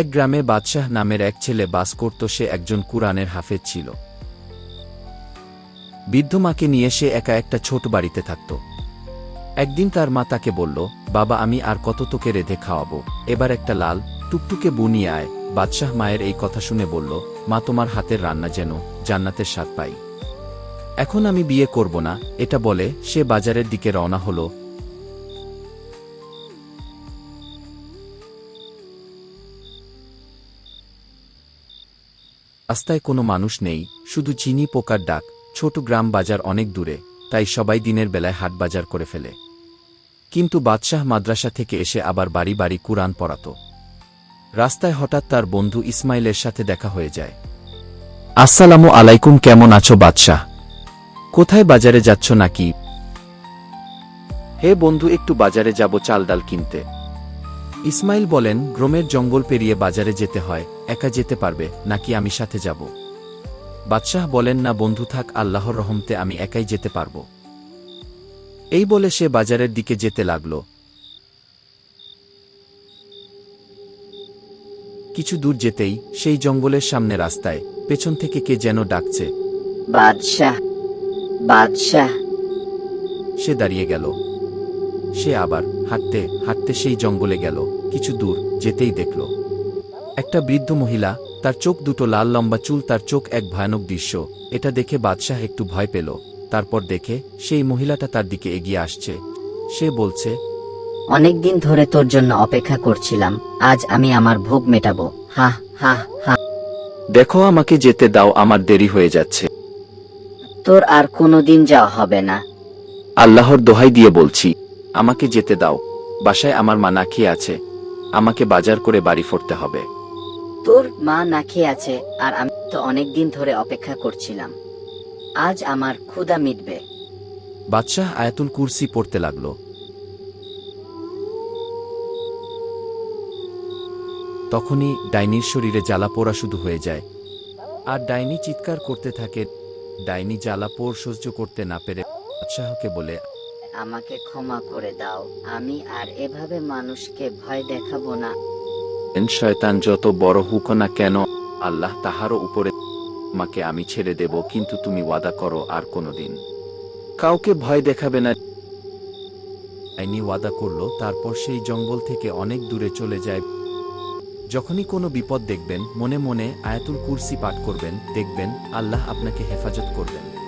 এক গ্রামে বাদশাহ নামের এক ছেলে বাস করত, সে একজন কুরআনের হাফেজ ছিল। বৃদ্ধ মাকে নিয়ে সে একা একটা ছোট বাড়িতে থাকত। একদিন তার মা তাকে বলল, বাবা, আমি আর কত তোকে রেধে খাওয়াবো? এবার একটা লাল, টুকটুকে বুনিয়ে আয়। বাদশাহ মায়ের এই কথা শুনে বলল, মা, তোমার হাতের রান্না যেন জান্নাতের স্বাদ পাই। এখন আমি বিয়ে করব না। এটা বলে সে বাজারের দিকে রওনা হলো রাস্তায় কোনো মানুষ নেই, শুধু চিনি, পোকার ডাক। ছোট গ্রাম বাজার অনেক দূরে, তাই সবাই দিনের বেলায় হাট বাজার করে ফেলে। কিন্তু বাদশাহ মাদ্রাসা থেকে এসে আবার বাড়ি বাড়ি কুরআন পড়াত। রাস্তায় হঠাৎ তার বন্ধু ইসমাইলের সাথে দেখা হয়ে যায়। আসসালামু আলাইকুম, কেমন আছো বাদশাহ? কোথায় বাজারে যাচ্ছ নাকি? হে বন্ধু, একটু বাজারে যাব চাল ডাল কিনতে। ইসমাইল বলেন গ্রোমের জঙ্গল পেরিয়ে বাজারে যেতে হয় একা যেতে পারবে নাকি আমি সাথে যাব? বাদশাহ বলেন না বন্ধু থাক আল্লাহর রহমতে আমি একাই যেতে পারব। এই বলে সে বাজারের দিকে যেতে লাগল। কিছু দূর যেতেই সেই জঙ্গলের সামনে রাস্তায় পেছন থেকে কে যেন ডাকছে। বাদশাহ বাদশাহ। সে দাঁড়িয়ে গেল। সে আবার হাঁটতে হাঁটতে সেই জঙ্গলে গেল কিছু দূর যেতেই দেখল। একটা বৃদ্ধ মহিলা তার চোখ দুটো লাল লম্বা চুল তার চোখ এক ভয়ানক দৃশ্য। এটা দেখে বাদশাহ একটু ভয় পেল। তারপর দেখে সেই মহিলাটা তার দিকে এগিয়ে আসছে। সে বলছে অনেকদিন ধরে তোর জন্য অপেক্ষা করছিলাম আজ আমি আমার ভোগ মেটাবো। হা হা হা। দেখো আমাকে যেতে দাও আমার দেরি হয়ে যাচ্ছে। তোর আর কোনোদিন যাওয়া হবে না। আল্লাহর দোহাই দিয়ে বলছি। আমাকে যেতে দাও বাসায় আমার মা না খেয়ে আছে আমাকে বাজার করে বাড়ি ফিরতে হবে। তোর মা না খেয়ে আছে আর আমি তো অনেকদিন ধরে অপেক্ষা করছিলাম। আজ আমার ক্ষুধা মিটবে। বাদশাহ আয়াতুল কুরসি পড়তে লাগল। তখনই ডাইনির শরীরে জ্বালা পোড়া শুধু হয়ে যায়। আর ডাইনি চিৎকার করতে থাকে ডাইনি জ্বালা পোড় সহ্য করতে না পেরে বাদশাহকে বলে আমাকে ক্ষমা করে দাও। আমি আর এভাবে মানুষকে ভয় দেখাবো না। শয়তান যত বড় হুক না কেন, আল্লাহ তাহারও উপরে মাকে আমি ছেড়ে দেব, কিন্তু তুমি ওয়াদা করো আর কোনোদিন। কাউকে ভয় দেখাবে না। আইনি ওয়াদা করল, তারপর সেই জঙ্গল থেকে অনেক দূরে চলে যায়। যখনই কোনো বিপদ দেখবেন, মনে মনে আয়াতুল কুরসি পাঠ করবেন, দেখবেন আল্লাহ আপনাকে হেফাজত করবেন।